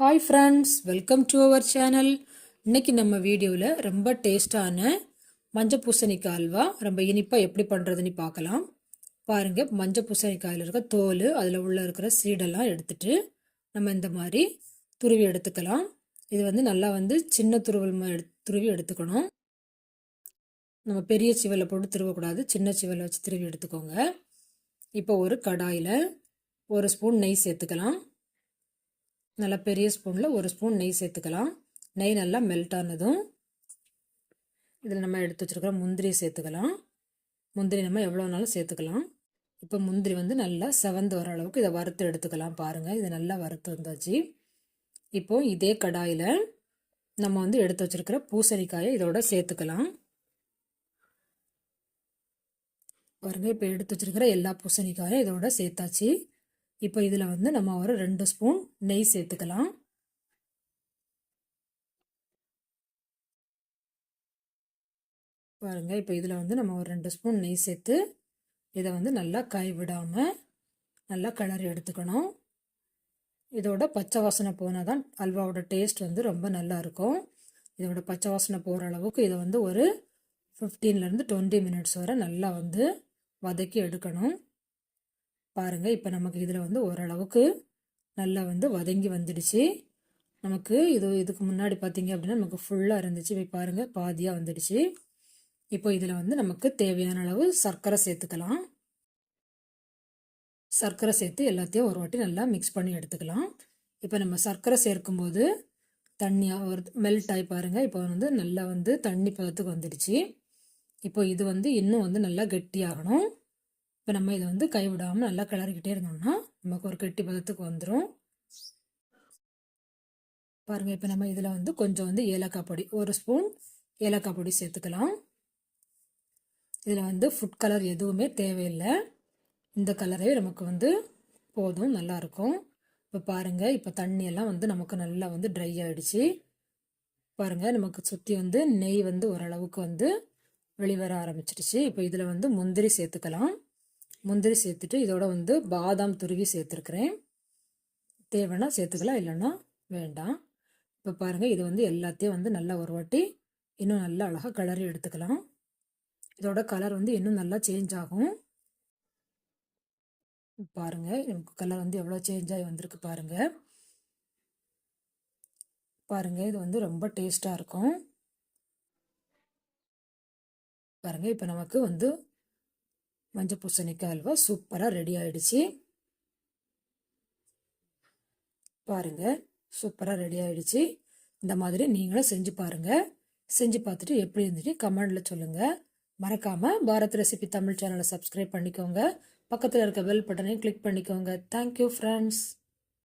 Hi friends welcome to our channel இன்றைக்கி நம்ம வீடியோவில் ரொம்ப டேஸ்டான மஞ்சள் பூசணிக்காய் அல்வா ரொம்ப இனிப்பாக எப்படி பண்ணுறதுன்னு பார்க்கலாம். பாருங்கள் மஞ்சள் பூசணிக்காயில் இருக்க தோல் அதில் உள்ள இருக்கிற சீடெல்லாம் எடுத்துட்டு நம்ம இந்த மாதிரி துருவி எடுத்துக்கலாம். இது வந்து நல்லா வந்து சின்ன துருவல் ம- துருவி எடுத்துக்கணும். நம்ம பெரிய சிவலை போட்டு திருவக்கூடாது சின்ன சிவலை வச்சு திருவி எடுத்துக்கோங்க. இப்போ ஒரு கடாயில் ஒரு ஸ்பூன் நெய் சேர்த்துக்கலாம். நல்லா பெரிய ஸ்பூனில் ஒரு ஸ்பூன் நெய் சேர்த்துக்கலாம். நெய் நல்லா மெல்ட் ஆனதும் இதில் நம்ம எடுத்து வச்சுருக்கிற முந்திரி சேர்த்துக்கலாம். முந்திரி நம்ம எவ்வளோ நாளும் சேர்த்துக்கலாம். இப்போ முந்திரி வந்து நல்லா செவந்து வர அளவுக்கு இதை வறுத்து எடுத்துக்கலாம் பாருங்கள் இது நல்லா வறுத்து வந்தாச்சு. இப்போ இதே கடாயில் நம்ம வந்து எடுத்து வச்சுருக்கிற பூசணிக்காயை இதோட சேர்த்துக்கலாம். பாருங்கள் இப்போ எடுத்து வச்சுருக்கிற எல்லா பூசணிக்காயும் இதோட சேர்த்தாச்சு. இப்போ இதில் வந்து நம்ம ஒரு ரெண்டு ஸ்பூன் நெய் சேர்த்துக்கலாம். பாருங்கள் இப்போ இதில் வந்து நம்ம ஒரு ரெண்டு ஸ்பூன் நெய் சேர்த்து இதை வந்து நல்லா கை விடாமல் நல்லா கிளறி எடுத்துக்கணும். இதோட பச்சை வாசனை போனால் தான் அல்வாவோட டேஸ்ட் வந்து ரொம்ப நல்லா இருக்கும். இதோட பச்சை வாசனை போகிற அளவுக்கு இதை வந்து ஒரு ஃபிஃப்டீன்லேருந்து டுவெண்ட்டி மினிட்ஸ் வரை நல்லா வந்து வதக்கி எடுக்கணும். பாருங்கள் இப்போ நமக்கு இதில் வந்து ஓரளவுக்கு நல்லா வந்து வதங்கி வந்துடுச்சு. நமக்கு இது இதுக்கு முன்னாடி பார்த்தீங்க அப்படின்னா நமக்கு ஃபுல்லாக இருந்துச்சு. இப்போ பாருங்கள் பாதியாக வந்துடுச்சு. இப்போ இதில் வந்து நமக்கு தேவையான அளவு சர்க்கரை சேர்த்துக்கலாம். சர்க்கரை சேர்த்து எல்லாத்தையும் ஒரு வாட்டி நல்லா மிக்ஸ் பண்ணி எடுத்துக்கலாம். இப்போ நம்ம சர்க்கரை சேர்க்கும்போது தண்ணியாக ஒரு மெல்ட் ஆகி பாருங்கள் இப்போ வந்து நல்லா வந்து தண்ணி பதத்துக்கு வந்துடுச்சு. இப்போ இது வந்து இன்னும் வந்து நல்லா கெட்டியாகணும். இப்போ நம்ம இதை வந்து கைவிடாமல் நல்லா கிளறிக்கிட்டே இருந்தோம்னா நமக்கு ஒரு கெட்டி பதத்துக்கு வந்துடும் பாருங்கள் இப்போ நம்ம இதில் வந்து கொஞ்சம் வந்து ஏலக்காய் பொடி ஒரு ஸ்பூன் ஏலக்காய் பொடி சேர்த்துக்கலாம். இதில் வந்து ஃபுட் கலர் எதுவுமே தேவையில்லை. இந்த கலரே நமக்கு வந்து போதும் நல்லாயிருக்கும் இப்போ பாருங்கள் இப்போ தண்ணியெல்லாம் வந்து நமக்கு நல்லா வந்து ட்ரை ஆகிடுச்சு பாருங்கள் நமக்கு சுற்றி வந்து நெய் வந்து ஓரளவுக்கு வந்து வெளிவர ஆரம்பிச்சிடுச்சு இப்போ இதில் வந்து முந்திரி சேர்த்துக்கலாம். முந்திரி சேர்த்துட்டு இதோட வந்து பாதாம் துருவி சேர்த்துருக்குறேன். தேவைன்னா சேர்த்துக்கலாம் இல்லைன்னா வேண்டாம். இப்போ பாருங்கள் இது வந்து எல்லாத்தையும் வந்து நல்லா ஒரு வாட்டி இன்னும் நல்லா அழகாக கலரி எடுத்துக்கலாம். இதோட கலர் வந்து இன்னும் நல்லா சேஞ்ச் ஆகும். பாருங்கள் எனக்கு கலர் வந்து எவ்வளோ சேஞ்ச் ஆகி வந்திருக்கு பாருங்கள் பாருங்கள் இது வந்து ரொம்ப டேஸ்ட்டாக இருக்கும். பாருங்கள் இப்போ நமக்கு வந்து மஞ்சள் பூசணிக்காய் அல்வா சூப்பராக ரெடி ஆகிடுச்சு பாருங்கள் சூப்பராக ரெடி ஆகிடுச்சு இந்த மாதிரி நீங்களும் செஞ்சு பாருங்கள் செஞ்சு பார்த்துட்டு எப்படி இருந்துட்டு கமெண்டில் சொல்லுங்கள் மறக்காமல் பாரத் ரெசிபி தமிழ் சேனலை சப்ஸ்கிரைப் பண்ணிக்கோங்க. பக்கத்தில் இருக்க பெல் பட்டனையும் கிளிக் பண்ணிக்கோங்க. Thank you friends